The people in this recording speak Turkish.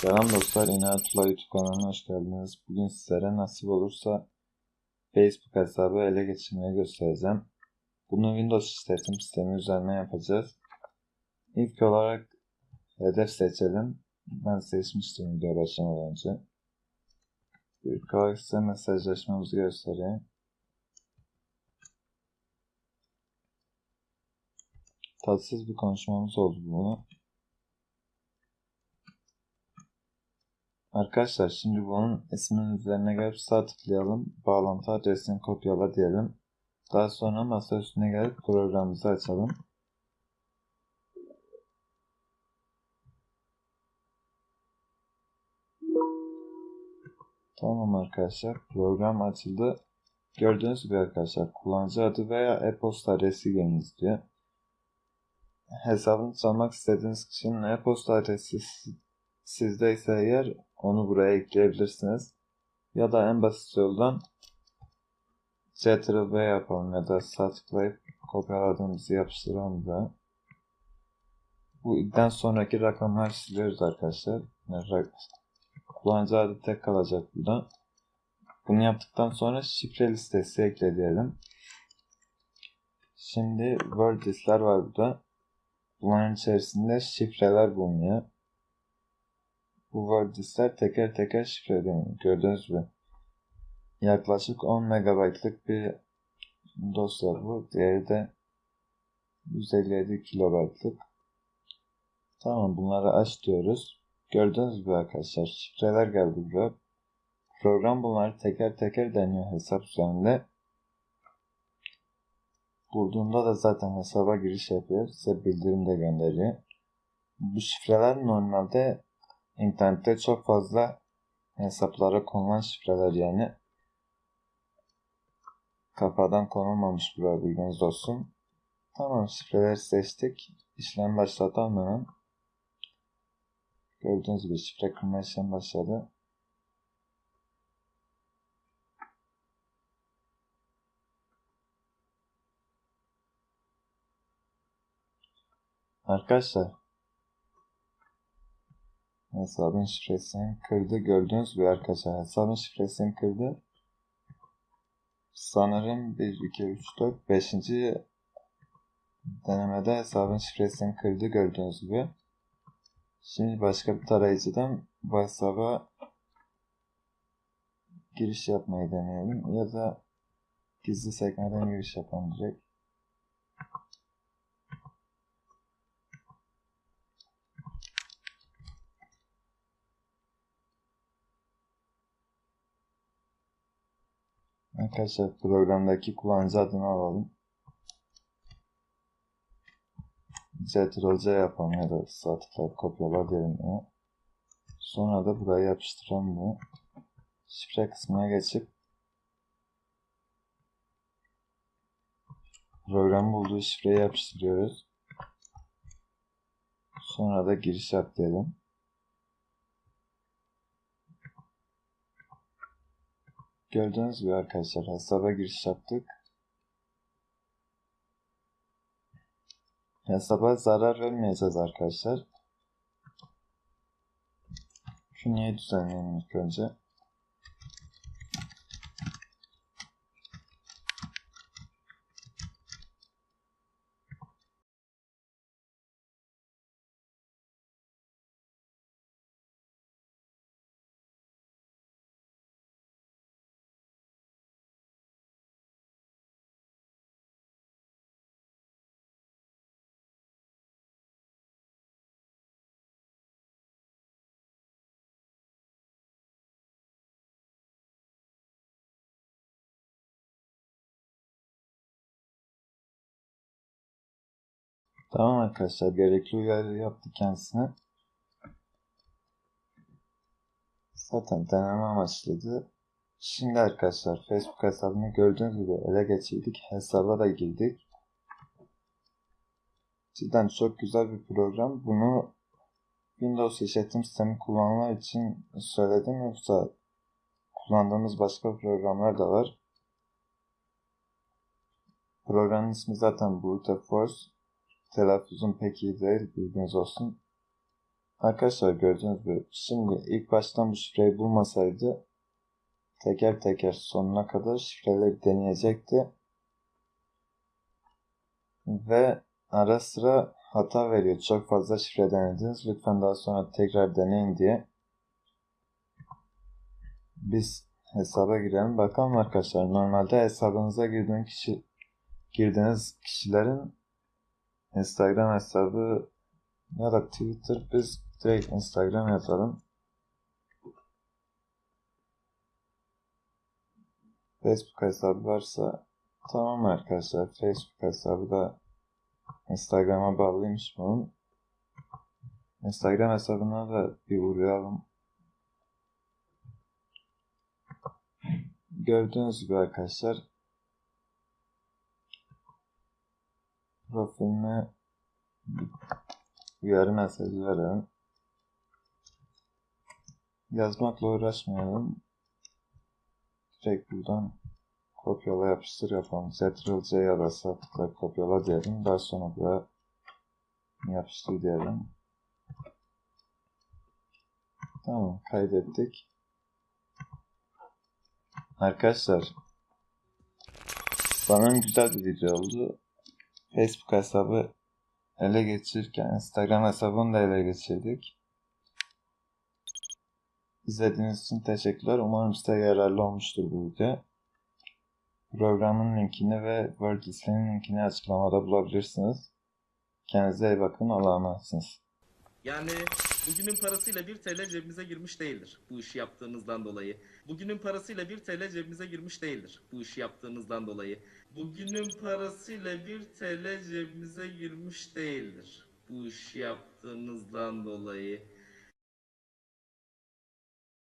Selam dostlar, İnatullah YouTube kanalına hoş geldiniz. Bugün sizlere nasip olursa Facebook hesabı ele geçirmeyi göstereceğim. Bunu Windows işletim sistemi üzerine yapacağız. İlk olarak hedef seçelim. Ben seçmiştim video başlamadan önce. İlk olarak size mesajlaşmamızı göstereyim. Tatsız bir konuşmamız oldu bunu. Arkadaşlar şimdi bunun isminin üzerine gelip sağ tıklayalım. Bağlantı adresini kopyala diyelim. Daha sonra masa üstüne gelip programımızı açalım. Tamam arkadaşlar program açıldı. Gördüğünüz gibi arkadaşlar kullanıcı adı veya e-posta adresi geliniz diyor. Hesabını çalmak istediğiniz kişinin e-posta adresi sizdeyse eğer onu buraya ekleyebilirsiniz. Ya da en basit yoldan Ctrl V yapalım ya da sağ kopyaladığımızı yapıştıralım buraya. Bu ilkten sonraki rakamlar siliyoruz arkadaşlar. Yani kullanıcı adı tek kalacak burada. Bunu yaptıktan sonra şifre listesi ekle diyelim. Şimdi Word listler var burada. Bunların içerisinde şifreler bulunuyor. Bu Word listler teker teker şifreleniyor. Gördüğünüz gibi. Yaklaşık 10 MB'lık bir dosya bu. Diğeri de 157 KB'lık. Tamam bunları aç diyoruz. Gördüğünüz gibi arkadaşlar şifreler geldi buraya. Program bunları teker teker deniyor hesap üzerinde. Bulduğunda da zaten hesaba giriş yapıyor. Size bildirim de gönderiyor. Bu şifreler normalde internette çok fazla hesaplara konulan şifreler yani. Kafadan konulmamış bir bilginiz olsun. Tamam şifreleri seçtik. İşlem başlatalım hemen. Gördüğünüz gibi şifre kırma işlem başladı. Arkadaşlar hesabın şifresini kırdı. Gördüğünüz gibi arkadaşlar hesabın şifresini kırdı. Sanırım 1, 2, 3, 4, 5. denemede hesabın şifresini kırdı gördüğünüz gibi. Şimdi başka bir tarayıcıdan bu hesaba giriş yapmayı deneyelim. Ya da gizli sekmeden giriş yapalım direkt. Arkadaşlar programdaki kullanıcı adını alalım. Ctrl C yapalım ya da tıklayıp kopyala diyelim bunu. Sonra da buraya yapıştıralım bunu. Şifre kısmına geçip program bulduğu şifreyi yapıştırıyoruz. Sonra da giriş yap diyelim. Gördüğünüz gibi arkadaşlar hesaba giriş yaptık. Hesaba zarar vermeyeceğiz arkadaşlar. Künyeyi düzenleyelim ilk önce. Tamam arkadaşlar gerekli uyarı yaptı kendisine. Zaten deneme amaçlıydı. Şimdi arkadaşlar Facebook hesabını gördüğünüz gibi ele geçirdik. Hesaba da girdik. Cidden çok güzel bir program. Bunu Windows işletim sistemi kullananlar için söyledim yoksa kullandığımız başka programlar da var. Programın ismi zaten Brute Force telaffuzum pek iyi değil bilginiz olsun. Arkadaşlar gördüğünüz gibi şimdi ilk baştan bu şifreyi bulmasaydı teker teker sonuna kadar şifreleri deneyecekti. Ve ara sıra hata veriyor. Çok fazla şifre denediniz. Lütfen daha sonra tekrar deneyin diye. Biz hesaba girelim. Bakalım arkadaşlar. Normalde hesabınıza girdiğiniz kişi girdiğiniz kişilerin Instagram hesabı ya da Twitter biz direkt Instagram yazalım. Facebook hesabı varsa tamam arkadaşlar. Facebook hesabı da Instagram'a bağlıymış bunun. Instagram hesabına da bir uğrayalım. Gördüğünüz gibi arkadaşlar profiline uyarı mesajı verelim. Yazmakla uğraşmayalım. Direkt buradan kopyala yapıştır yapalım. Ctrl-C ya da sağ kopyala diyelim. Daha sonra buraya yapıştır diyelim. Tamam kaydettik. Arkadaşlar sanırım güzel bir video oldu. Facebook hesabı ele geçirirken Instagram hesabını da ele geçirdik. İzlediğiniz için teşekkürler. Umarım size yararlı olmuştur bu video. Programın linkini ve Word listenin linkini açıklamada bulabilirsiniz. Kendinize iyi bakın. Allah'a emanetsiniz. Yani bugünün parasıyla 1 TL cebimize girmiş değildir bu işi yaptığınızdan dolayı. Bugünün parasıyla 1 TL cebimize girmiş değildir bu işi yaptığınızdan dolayı. Bugünün parasıyla 1 TL cebimize girmiş değildir bu işi yaptığınızdan dolayı.